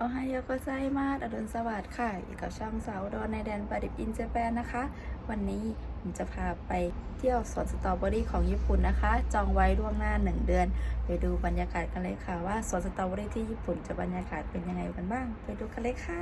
เอไฮโยโกไซมาอรุณสวัสดิ์ค่ะอยู่กับช่องสาวดอนในแดนปาดิบอินเจแปนนะคะ วันนี้ผมจะพาไปเที่ยวสวนสตรอเบอรี่ของญี่ปุ่นนะคะ จองไว้ล่วงหน้า 1 เดือน ไปดูบรรยากาศกันเลยค่ะ ว่าสวนสตรอเบอรี่ที่ญี่ปุ่นจะบรรยากาศเป็นยังไงกันบ้าง ไปดูกันเลยค่ะ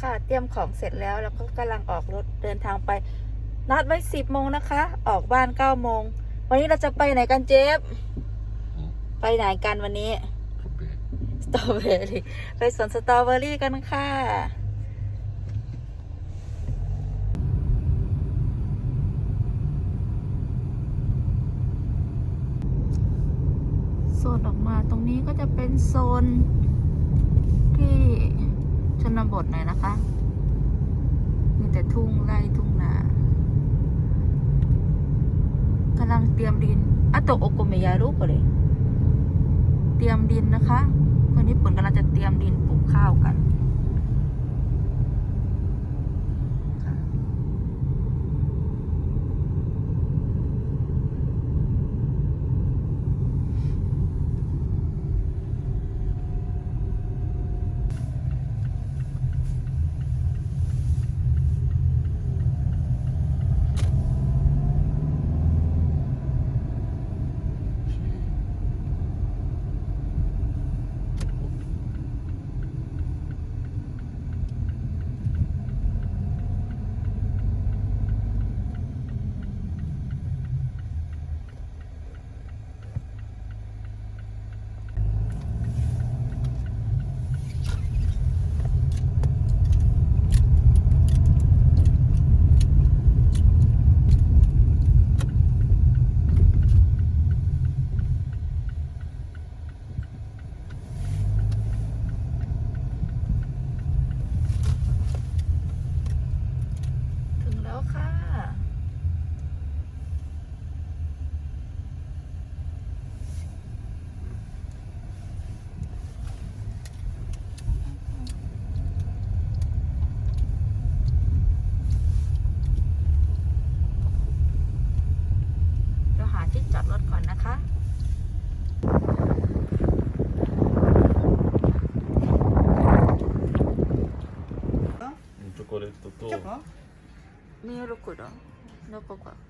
ค่ะเตรียมของเสร็จแล้วแล้วก็กำลังออกรถเดินทางไป นัดไว้ 10โมงนะคะ ออกบ้าน9โมงวันนี้เราจะไปไหนกันเจฟไปไหนกันวันนี้ ตรอเบอรี่ไปสวนสตรอเบอรี่กันค่ะโซนออกมาตรงนี้ก็จะเป็นโซนที่ชนบทหน่อยนะคะมีแต่ทุ่งไร่ทุ่งนากำลังเตรียมดินอะโตโอโกเมยารุกเลย เตรียมดินนะคะ คนญี่ปุ่นกำลังจะเตรียมดินปลูกข้าวกัน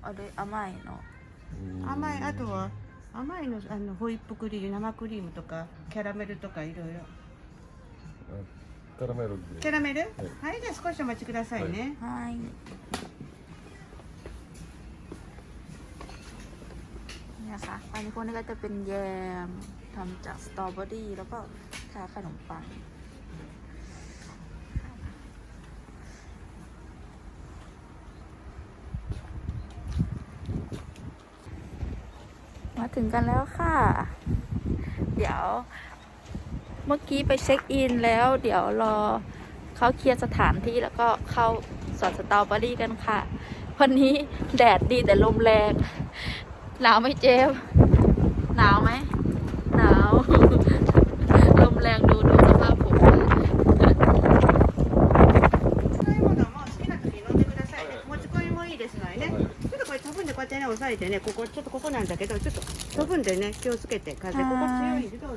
あれ、甘いの。うん甘いあとは甘いのあのホイップクリーム生クリームとかキャラメルとかいろいろあカラメルでキャラメルははいい、じゃあ少しお待ちくださいね、はい。เนี่ยค่ะ อันนี้พวกนี้ก็จะเป็นแยมทำจากสตรอเบอรี่แล้วก็ทาขนมปัง มาถึงกันแล้วค่ะ เดี๋ยว เมื่อกี้ไปเช็คอินแล้ว เดี๋ยวรอเขาเคลียร์สถานที่แล้วก็เข้าสวนสตรอเบอรี่กันค่ะ วันนี้แดดดีแต่ลมแรง หนาวไหมเจฟหนาวไหม こうやってね押さえてねここちょっとここなんだけどちょっと飛ぶんでね気をつけて風ここ強いんでどうぞ。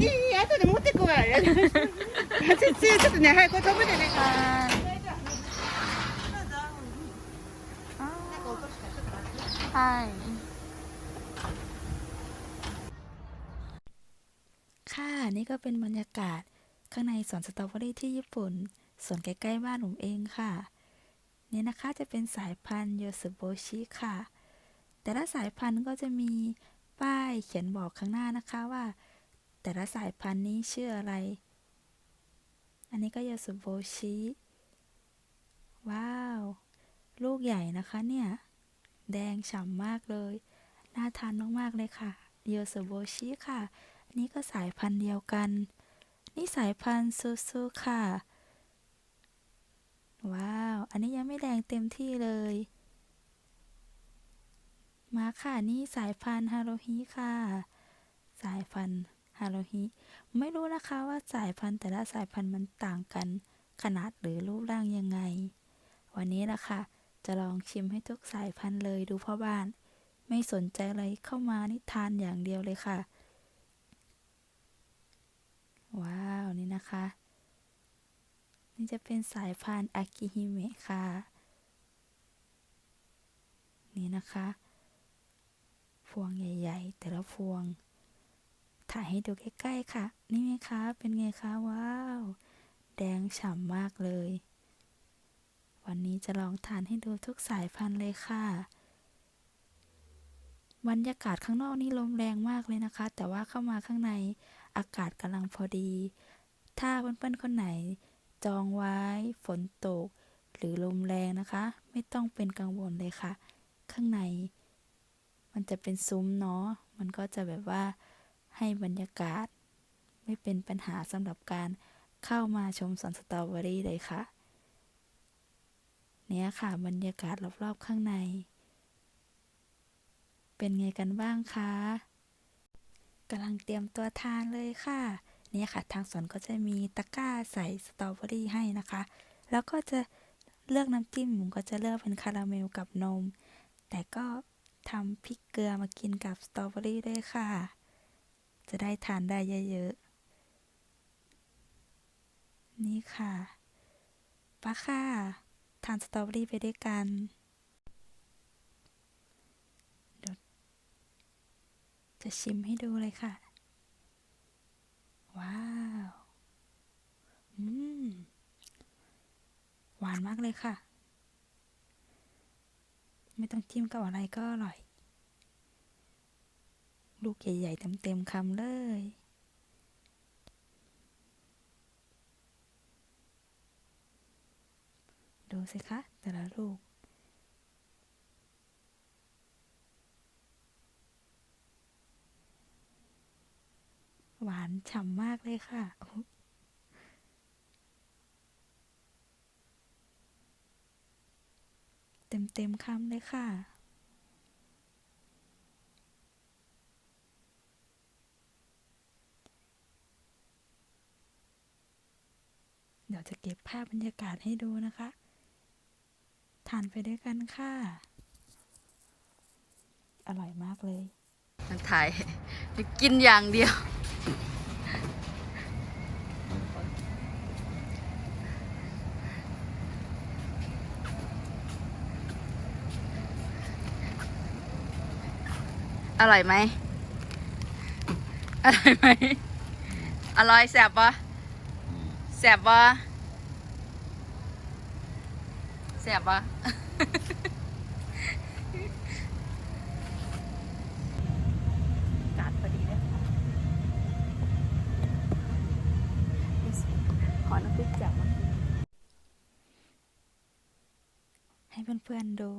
いい後で持ってくわちょっとねはいこれ飛ぶんでね。はーい ค่ะนี่ก็เป็นบรรยากาศข้างในสวนสตรอเบอรี่ที่ญี่ปุ่นสวนใกล้ๆบ้านผมเองค่ะ นี่นะคะจะเป็นสายพันธุ์โยสุโบชิค่ะ แต่ละสายพันธุ์ก็จะมีป้ายเขียนบอกข้างหน้านะคะว่า แต่ละสายพันธุ์นี้ชื่ออะไร อันนี้ก็โยสุโบชิว้าว ลูกใหญ่นะคะเนี่ย แดงฉ่ำมากเลย น่าทานมากๆเลยค่ะโยสุโบชิค่ะ นี้ก็สายพันธุ์เดียวกัน นี่สายพันธุ์ซูซูค่ะ ว้าว อันนี้ยังไม่แดงเต็มที่เลย มาค่ะนี่สายพันธุ์ฮาโรฮิค่ะ สายพันธุ์ฮาโรฮิไม่รู้นะคะว่าสายพันธุ์แต่ละสายพันธุ์มันต่างกัน ขนาดหรือรูปร่างยังไง วันนี้นะคะจะลองชิมให้ทุกสายพันธุ์เลยดูพ่อบ้าน ไม่สนใจอะไรเข้ามานิทานอย่างเดียวเลยค่ะ ว้าว นี่นะคะ นี่จะเป็นสายพันธุ์อากิฮิเมะค่ะ นี่นะคะ พวงใหญ่ๆ แต่ละพวง ถ่ายให้ดูใกล้ๆค่ะ นี่ไงคะ เป็นไงคะ ว้าว แดงฉ่ำมากเลย วันนี้จะลองทานให้ดูทุกสายพันธุ์เลยค่ะบรรยากาศข้างนอกนี่ลมแรงมากเลยนะคะ แต่ว่าเข้ามาข้างใน อากาศกำลังพอดี ถ้าเพื่อนๆคนไหน จองไว้ฝนตก หรือลมแรงนะคะ ไม่ต้องเป็นกังวลเลยค่ะ ข้างใน มันจะเป็นซุ้มเนาะมันก็จะแบบว่าให้บรรยากาศ ไม่เป็นปัญหาสำหรับการเข้ามาชมสวนสตรอเบอรี่เลยค่ะ เนี่ยค่ะบรรยากาศรอบๆข้างใน เป็นไงกันบ้างคะ กำลังเตรียมตัวทานเลยค่ะเนี่ยค่ะ ทางสวนก็จะมีตะกร้าใส่สตรอเบอรี่ให้นะคะ แล้วก็จะเลือกน้ำจิ้มผมก็จะเลือกเป็นคาราเมลกับนม แต่ก็ทำพริกเกลือมากินกับสตรอเบอรี่ด้วยค่ะ จะได้ทานได้เยอะๆ นี่ค่ะป้าค่ะ ทานสตรอเบอรี่ไปด้วยกัน เดี๋ยว จะชิมให้ดูเลยค่ะ ว้าว อืม หวานมากเลยค่ะ ไม่ต้องจิ้มกับอะไรก็อร่อย ลูกใหญ่ๆเต็มๆคำเลยดูสิคะแต่ละลูก หวานฉ่ำมากเลยค่ะ เต็มเต็มๆคำเลยค่ะ เดี๋ยวจะเก็บภาพบรรยากาศให้ดูนะคะ ทานไปด้วยกันค่ะ อร่อยมากเลยมันถ่ายจะกินอย่างเดียว อร่อยไหมอร่อยไหมอร่อยแสบปะแสบปะแสบปะกาดพอดีเลยขอน้ำพริกแจ่วมากินให้เพื่อนๆดู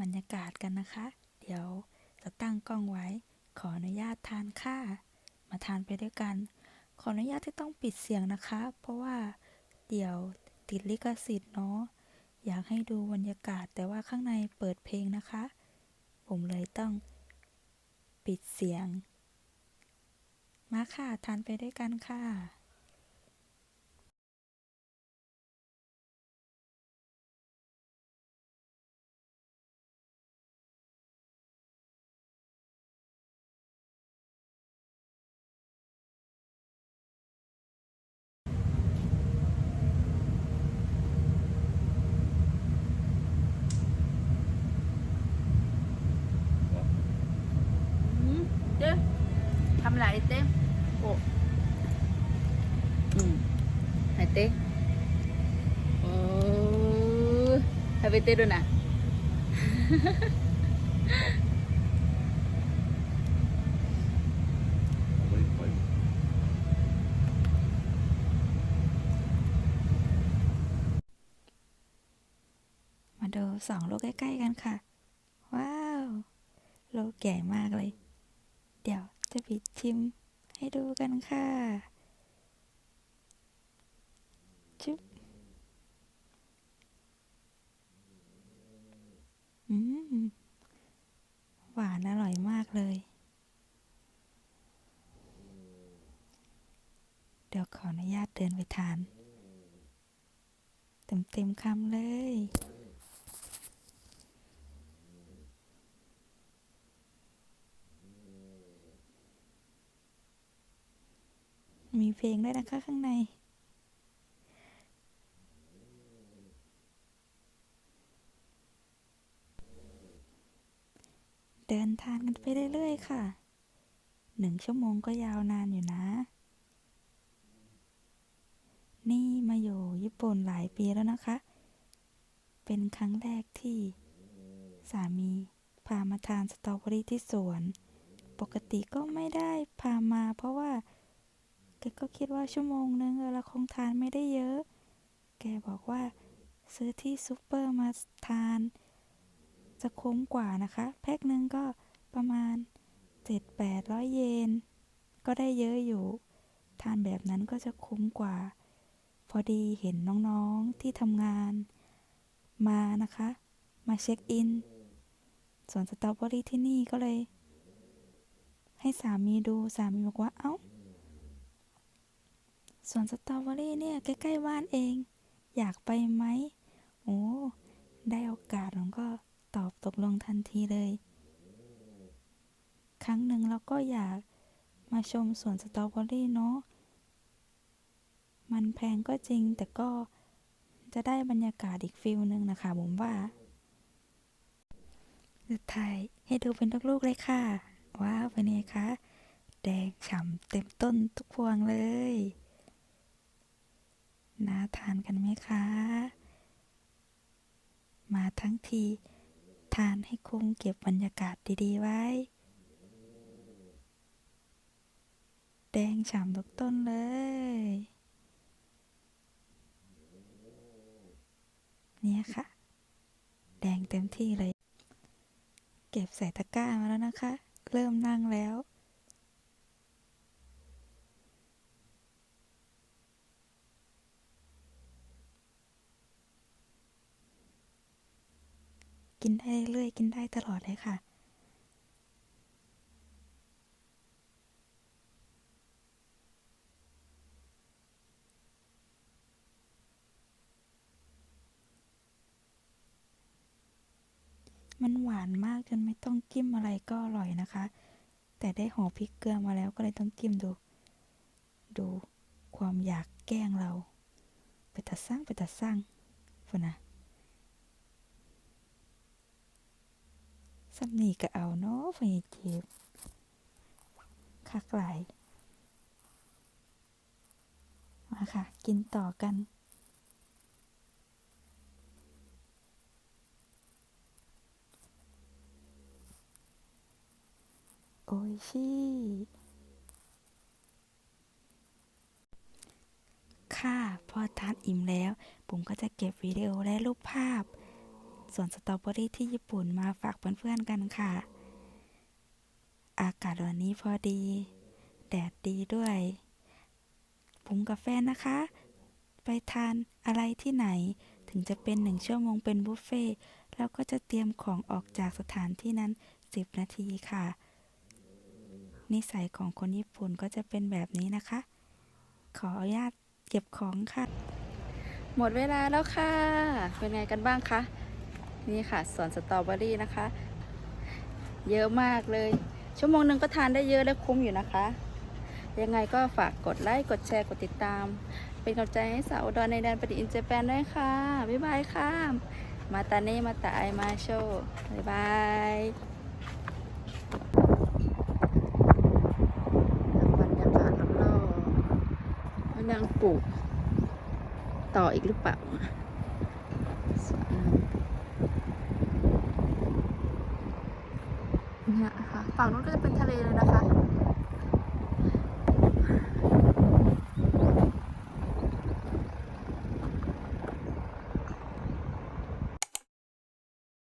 บรรยากาศกันนะคะ เดี๋ยว จะตั้งกล้องไว้ ขออนุญาตทานค่ะมาทานไปด้วยกัน ขออนุญาตที่ต้องปิดเสียงนะคะ เพราะว่าเดี๋ยวติดลิขสิทธิ์เนาะ อยากให้ดูบรรยากาศแต่ว่าข้างในเปิดเพลงนะคะ ผมเลยต้องปิดเสียง มาค่ะ ทานไปด้วยกันค่ะำอะไรเต้โอ้อืมไหนเต้โอ้ให้ไปเต้ด้วยนะมาดูสองโลกใกล้ ๆ กันค่ะ ว้าว โลกใหญ่มากเลย เดี๋ยว จะปิดชิมให้ดูกันค่ะจุ๊บอืม หวานอร่อยมากเลย เดี๋ยวขออนุญาตเดินไปทาน เต็มๆคำเลย เพลงด้วยนะคะข้างใน เดินทางกันไปเรื่อยๆค่ะหนึ่งชั่วโมงก็ยาวนานอยู่นะ นี่มาอยู่ญี่ปุ่นหลายปีแล้วนะคะ เป็นครั้งแรกที่ สามีพามาทานสตรอเบอรี่ที่สวน ปกติก็ไม่ได้พามาเพราะว่า แกก็คิดว่าชั่วโมงนึงเออเราคงทานไม่ได้เยอะ แกบอกว่าซื้อที่ซูเปอร์มาทาน จะคุ้มกว่านะคะ แพ็คหนึ่งก็ประมาณ 7-800 เยน ก็ได้เยอะอยู่ ทานแบบนั้นก็จะคุ้มกว่า พอดีเห็นน้องๆที่ทำงาน มานะคะ มาเช็คอินสวนสตรอเบอรี่ที่นี่ก็เลย ให้สามีดูสามีบอกว่าเอ้า สวนสตรอเบอรี่เนี่ยใกล้ๆบ้านเอง อยากไปไหม โอ้ ได้โอกาสผมก็ตอบตกลงทันทีเลย ครั้งหนึ่งเราก็อยากมาชมสวนสตรอเบอรี่เนาะ มันแพงก็จริงแต่ก็จะได้บรรยากาศอีกฟิลหนึ่งนะคะผมว่าจะถ่ายให้ดูเป็นลูกๆเลยค่ะ ว้าวเป็นไงคะ แดงฉ่ำเต็มต้นทุกพวงเลย น่าทานกันไหมคะ มาทั้งที ทานให้คุ้มเก็บบรรยากาศดีๆไว้ แดงฉ่ำทุกต้นเลย เนี่ยค่ะ แดงเต็มที่เลย เก็บใส่ตะกร้ามาแล้วนะคะ เริ่มนั่งแล้ว กินได้เรื่อยๆกินได้ตลอดเลยค่ะ มันหวานมากจนไม่ต้องจิ้มอะไรก็อร่อยนะคะ แต่ได้ห่อพริกเกลือมาแล้วก็เลยต้องจิ้มดู ดูความอยากแกล้งเรา ไปตัดสร้างไปตัดสร้างฟุนะ สับนี่ก็เอาเนาะไฟเจ็บคักไหลมาค่ะ กินต่อกันโอ้ยชี่ค่ะ พอทานอิ่มแล้ว ผมก็จะเก็บวิดีโอและรูปภาพ สวนสตรอเบอรี่ที่ญี่ปุ่นมาฝากเพื่อนๆกันค่ะ อากาศวันนี้พอดี แดดดีด้วยผมกับแฟนนะคะ ไปทานอะไรที่ไหน ถึงจะเป็นหนึ่งชั่วโมงเป็นบุฟเฟ่ต์แล้วก็จะเตรียมของออกจากสถานที่นั้น 10 นาทีค่ะ นิสัยของคนญี่ปุ่นก็จะเป็นแบบนี้นะคะ ขออนุญาตเก็บของค่ะ หมดเวลาแล้วค่ะ เป็นไงกันบ้างคะ นี่ค่ะสวนสตรอเบอรี่นะคะ เยอะมากเลย ชั่วโมงหนึ่งก็ทานได้เยอะและคุ้มอยู่นะคะ ยังไงก็ฝากกดไลค์ กดแชร์ กดติดตาม เป็นกำลังใจให้สาวอุดรในแดนปฏิอินเจแปนด้วยค่ะ บ๊ายบายค่ะ มาตาเน่มาตาไอมาโชบ๊ายบายบรรยากาศรอบๆมันยังปลูกต่ออีกหรือเปล่าสวยงามเนี่ยค่ะ ฝั่งนู้นก็จะเป็นทะเลเลยนะคะ